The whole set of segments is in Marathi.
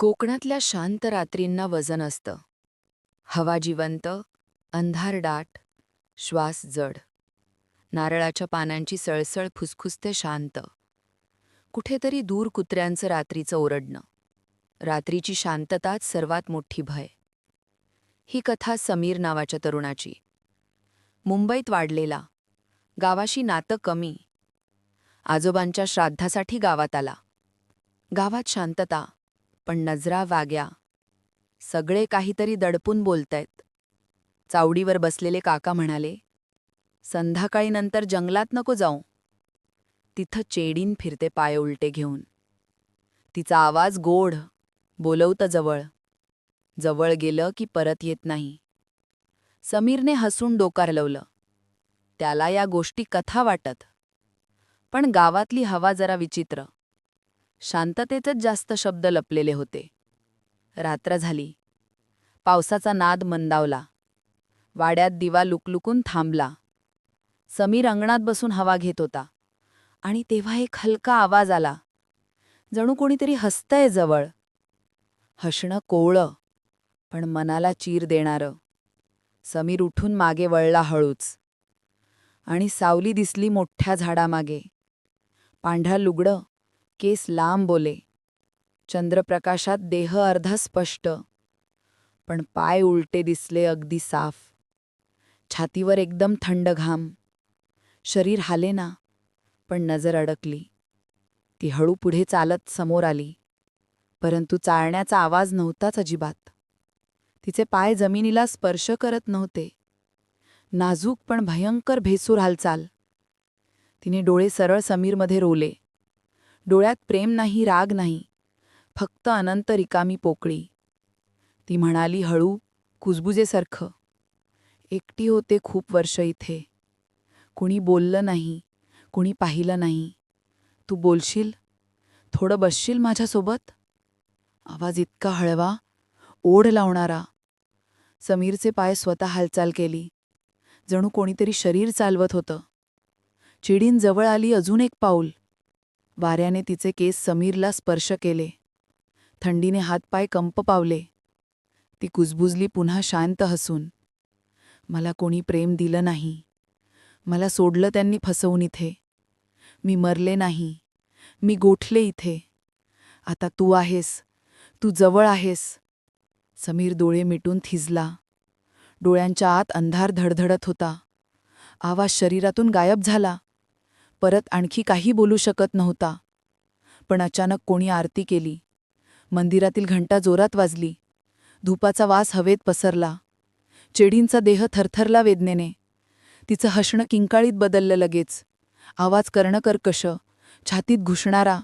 कोकणातल्या शांत रात्रींना वजन असतं. हवा जिवंत अंधार दाट श्वास जड. नारळाच्या पानांची सळसळ फुसफुसते शांत. कुठेतरी दूर कुत्र्यांचं रात्रीचं ओरडणं. रात्रीची शांतताच सर्वात मोठी भय. ही कथा समीर नावाच्या तरुणाची. मुंबईत वाढलेला. गावाशी नातं कमी. आजोबांच्या श्राद्धासाठी गावात आला. गावात शांतता. पण नजरा वाग्या. सगळे काहीतरी दडपून बोलतायत. चावडीवर बसलेले काका म्हणाले संध्याकाळीनंतर जंगलात नको जाऊ. तिथं चेडीन फिरते पाय उलटे घेऊन. तिचा आवाज गोड बोलवतं जवळ. जवळ गेलं की परत येत नाही. समीरने हसून डोकारलवलं त्याला या गोष्टी कथा वाटत. पण गावातली हवा जरा विचित्र. शांततेतच जास्त शब्द लपलेले होते. रात्र झाली. पावसाचा नाद मंदावला. वाड्यात दिवा लुकलुकून थांबला. समीर अंगणात बसून हवा घेत होता. आणि तेव्हा एक हलका आवाज आला. जणू कोणीतरी हसतंय जवळ. हसणं कोवळं पण मनाला चीर देणारं. समीर उठून मागे वळला हळूच. आणि सावली दिसली मोठ्या झाडामागे. पांढरा लुगडं केस लांब बोले. चंद्रप्रकाशात देह अर्धा स्पष्ट पण पाय उलटे दिसले अगदी साफ. छातीवर एकदम थंड घाम. शरीर हाले ना पण नजर अडकली. ती हळू पुढे चालत समोर आली परंतु चालण्याचा आवाज नव्हताच अजिबात. तिचे पाय जमिनीला स्पर्श करत नव्हते. नाजूक पण भयंकर भेसूर हालचाल. तिने डोळे सरळ समीरमध्ये रोले डोळ्यात प्रेम नाही राग नाही. फक्त अनंत रिकामी पोकळी. ती म्हणाली हळू कुजबुजेसारखं. एकटी होते खूप वर्ष इथे. कुणी बोललं नाही कुणी पाहिलं नाही. तू बोलशील? थोडं बसशील माझ्यासोबत? आवाज इतका हळवा ओढ लावणारा. समीरचे पाय स्वतः हालचाल केली. जणू कोणीतरी शरीर चालवत होतं. चिडीन जवळ आली अजून एक पाऊल. वाऱ्याने तिचे केस समीरला स्पर्श केले. थंडीने हातपाय कंप पावले. ती कुजबुजली पुन्हा शांत हसून मला कोणी प्रेम दिलं नाही. मला सोडलं त्यांनी फसवून इथे. मी मरले नाही. मी गोठले इथे. आता तू आहेस. तू जवळ आहेस. समीर डोळे मिटून थिजला. डोळ्यांच्या आत अंधार धडधडत होता. आवाज शरीरातून गायब झाला. परत आणखी काही बोलू शकत नव्हता. पण अचानक कोणी आरती केली. मंदिरातील घंटा जोरात वाजली. धुपाचा वास हवेत पसरला. चेडींचा देह थरथरला वेदनेने. तिचं हसणं किंकाळीत बदललं लगेच. आवाज करणं कर्कश छातीत घुसणारा.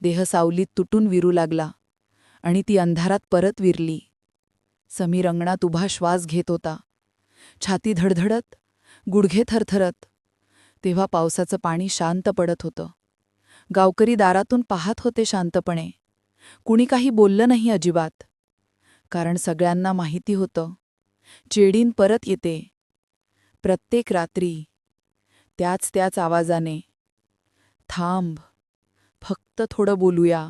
देह सावलीत तुटून विरू लागला. आणि ती अंधारात परत विरली. समीर अंगणात उभा श्वास घेत होता. छाती धडधडत. गुडघे थरथरत. तेव्हा पावसाचं पाणी शांत पडत होतं. गावकरी दारातून पाहत होते शांतपणे. कुणी काही बोललं नाही अजिबात. कारण सगळ्यांना माहिती होतं. चेडीन परत येते. प्रत्येक रात्री. त्याच त्याच आवाजाने. थांब. फक्त थोडं बोलूया.